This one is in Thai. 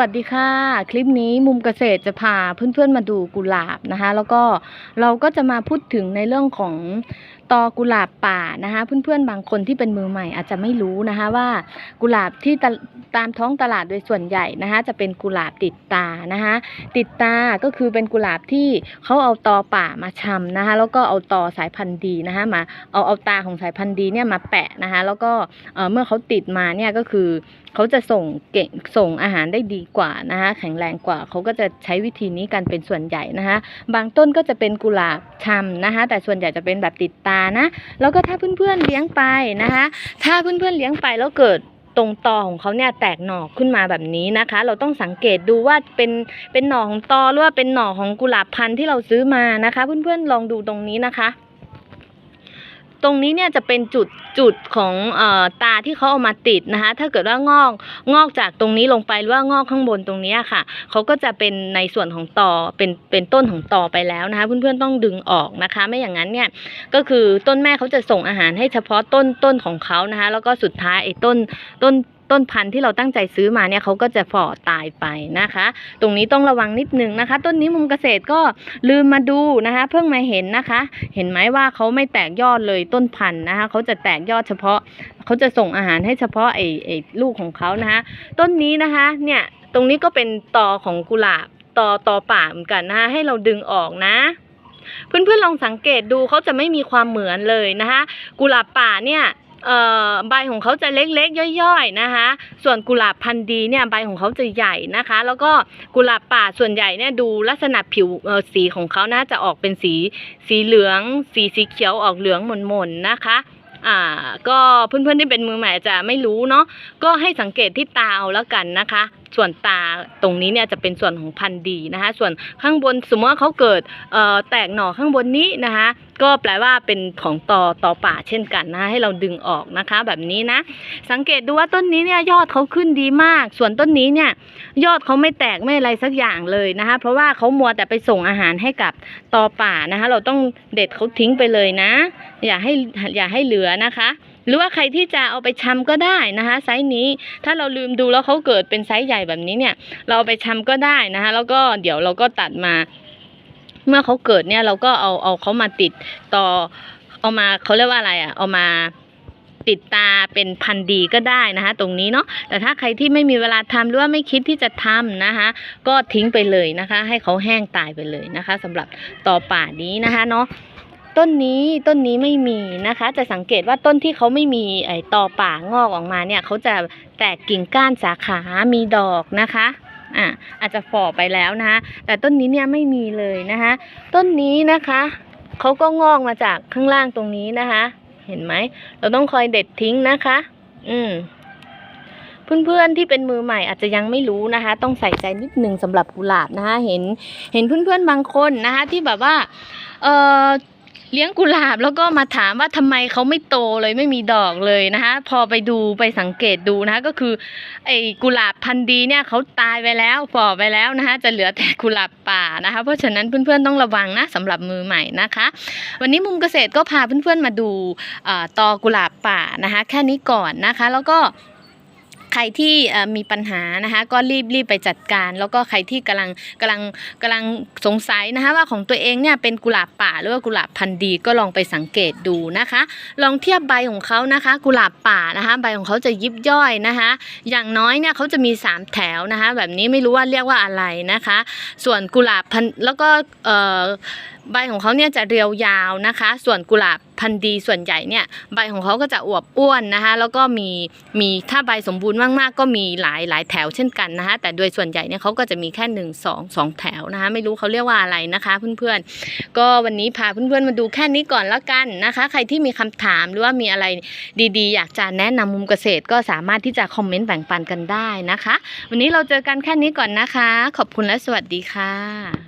วัสดีค่ะ คลิปนี้มุมเกษตรจะพาเพื่อนๆมาดูกุหลาบนะคะ แล้วก็เราก็จะมาพูดถึงในเรื่องของตอกุหลาบป่านะคะเพื่อนๆบางคนที่เป็นมือใหม่อาจจะไม่รู้นะคะว่ากุหลาบที่ตามท้องตลาดโดยส่วนใหญ่นะคะจะเป็นกุหลาบติดตานะคะติดตาก็คือเป็นกุหลาบที่เขาเอาตอป่ามาชำนะคะแล้วก็เอาตอสายพันธุ์ดีนะคะมาเอาเอาตาของสายพันธุ์ดีเนี่ยมาแปะนะคะแล้วก็เอ่อเมื่อเขาติดมาเนี่ยก็คือเขาจะส่งเก่งส่งอาหารได้ดีกว่านะคะแข็งแรงกว่าเขาก็จะใช้วิธีนี้กันเป็นส่วนใหญ่นะคะบางต้นก็จะเป็นกุหลาบชำนะคะแต่ส่วนใหญ่จะเป็นแบบติดตานะแล้วก็ถ้าเพื่อนๆเลี้ยงไปนะคะถ้าเพื่อนๆเลี้ยงไปแล้วเกิดตรงตอของเขาเนี่ยแตกหน่อขึ้นมาแบบนี้นะคะ เราต้องสังเกตดูว่าเป็นเป็นหน่อของตอหรือว่าเป็นหน่อของกุหลาบพันธุ์ที่เราซื้อมานะคะ เพื่อนๆลองดูตรงนี้นะคะ ตรงนี้เนี่ยจะเป็นจุดจุดของอตาที่เขาเอามาติดนะคะ ถ้าเกิดว่างอกงอกจากตรงนี้ลงไปหรือว่างอกข้างบนตรงนี้ค่ะเขาก็จะเป็นในส่วนของตอเป็นเป็นต้นของตอไปแล้วนะคะ เพื่อนๆต้องดึงออกนะคะ ไม่อย่างนั้นเนี่ยก็คือต้นแม่เขาจะส่งอาหารให้เฉพาะต้นต้นของเขานะคะ แล้วก็สุดท้ายไอ้ต้นต้น ต้นพันธุ์ที่เราตั้งใจซื้อมาเนี่ยเขาก็จะฝ่อตายไปนะคะ ตรงนี้ต้องระวังนิดนึงนะคะ ต้นนี้มุมเกษตรก็ลืมมาดูนะคะ เพิ่งมาเห็นนะคะ เห็นไหมว่าเขาไม่แตกยอดเลยต้นพันธุ์นะคะเขาจะแตกยอดเฉพาะเขาจะส่งอาหารให้เฉพาะไอ้ไอ้ลูกของเขานะคะ ต้นนี้นะคะเนี่ยตรงนี้ก็เป็นตอของกุหลาบตอตอป่าเหมือนกันนะคะให้เราดึงออกนะเพื่อนๆลองสังเกตดูเขาจะไม่มีความเหมือนเลยนะคะ กุหลาบป่าเนี่ย ใบของเขาจะเล็กๆ ย่อยๆนะคะ ส่วนกุหลาบพันธุ์ดีเนี่ยใบของเขาจะใหญ่นะคะ แล้วก็กุหลาบป่าส่วนใหญ่เนี่ยดูลักษณะผิวสีของเขาน่าจะออกเป็นสีสีเหลือง สีสีเขียวออกเหลืองหม่นๆนะคะอ่าก็เพื่อนๆที่เป็นมือใหม่จะไม่รู้เนาะก็ให้สังเกตที่ตาเอาแล้วกันนะคะส่วนตาตรงนี้เนี่ยจะเป็นส่วนของพันธุ์ดีนะคะส่วนข้างบนสมมติว่าเขาเกิดเอ่อแตกหน่อข้างบนนี้นะคะก็แปลว่าเป็นของตอตอป่าเช่นกันนะะให้เราดึงออกนะคะ แบบนี้นะ สังเกตดูว่าต้นนี้เนี่ยยอดเขาขึ้นดีมาก ส่วนต้นนี้เนี่ยยอดเขาไม่แตกไม่อะไรสักอย่างเลยนะคะ เพราะว่าเขามัวแต่ไปส่งอาหารให้กับตอป่านะคะ เราต้องเด็ดเขาทิ้งไปเลยนะ อย่าให้อย่าให้เหลือนะคะ หรือว่าใครที่จะเอาไปชำก็ได้นะคะไซส์นี้ ถ้าเราลืมดูแล้วเขาเกิดเป็นไซส์ใหญ่แบบนี้เนี่ย เราเอาไปชำก็ได้นะคะ แล้วก็เดี๋ยวเราก็ตัดมา เมื่อเขาเกิดเนี่ยเราก็เอาเอาเขามาติดต่อ เอามาเขาเรียกว่าอะไรอะ เอามาติดตาเป็นพันดีก็ได้นะคะ ตรงนี้เนาะแต่ถ้าใครที่ไม่มีเวลาทำหรือว่าไม่คิดที่จะทำนะคะ ก็ทิ้งไปเลยนะคะ ให้เขาแห้งตายไปเลยนะคะสำหรับต่อป่านี้นะคะเนาะ ต้นนี้ต้นนี้ไม่มีนะคะ จะสังเกตว่าต้นที่เขาไม่มีไอ้ตอป่างอกออกมาเนี่ยเขาจะแตกกิ่งก้านสาขา มีดอกนะคะอะอาจจะฝ่อไปแล้วนะคะแต่ต้นนี้เนี่ยไม่มีเลยนะคะ ต้นนี้นะคะเขาก็งอกมาจากข้างล่างตรงนี้นะคะ เห็นไหม เราต้องคอยเด็ดทิ้งนะคะ อืมเพื่อนๆที่เป็นมือใหม่อาจจะยังไม่รู้นะคะ ต้องใส่ใจนิดนึงสำหรับกุหลาบนะคะ เห็นเห็นเพื่อนๆบางคนนะคะ ที่แบบว่า เออ เลี้ยงกุหลาบแล้วก็มาถามว่าทำไมเขาไม่โตเลยไม่มีดอกเลยนะคะ พอไปดูไปสังเกตดูนะคะก็คือไอ้กุหลาบพันธุ์ดีเนี่ยเขาตายไปแล้วฝ่อไปแล้วนะคะจะเหลือแต่กุหลาบป่านะคะ เพราะฉะนั้นเพื่อนๆต้องระวังนะสำหรับมือใหม่นะคะ วันนี้มุมเกษตรก็พาเพื่อนๆมาดูเอ่อตอกุหลาบป่านะคะ แค่นี้ก่อนนะคะ แล้วก็ รที่มีปัญหานะคะก็รีบรีบไปจัดการ แล้วก็ใครที่กำลังกำลังกำลังสงสัยนะคะว่าของตัวเองเนี่ยเป็นกุหลาบป่าหรือว่ากุหลาบพันธุ์ดีก็ลองไปสังเกตดูนะคะ ลองเทียบใบของเขานะคะ กุหลาบป่านะคะ ใบของเขาจะยิบย่อยนะคะ อย่างน้อยเนี่ยเขาจะมี 3 แถวนะคะ แบบนี้ไม่รู้ว่าเรียกว่าอะไรนะคะ ส่วนกุหลาบพันธุ์แล้วก็เอ่อ ใบของเขาเนี่ยจะเรียวยาวนะคะ ส่วนกุหลาบพันธุ์ดีส่วนใหญ่เนี่ยใบของเขาก็จะอวบอ้วนนะคะ แล้วก็มีมีถ้าใบสมบูรณ์มากๆ ก็มีหลายหลายแถวเช่นกันนะคะ แต่โดยส่วนใหญ่เนี่ยเขาก็จะมีแค่หนึ่งสองสองแถวนะคะ ไม่รู้เขาเรียกว่าอะไรนะคะ เพื่อนๆ ก็วันนี้พาเพื่อนๆมาดูแค่นี้ก่อนแล้วกันนะคะ ใครที่มีคำถามหรือว่ามีอะไรดีๆ อยากจะแนะนำมุมเกษตร ก็สามารถที่จะคอมเมนต์แบ่งปันกันได้นะคะ วันนี้เราเจอกันแค่นี้ก่อนนะคะ ขอบคุณและสวัสดีค่ะ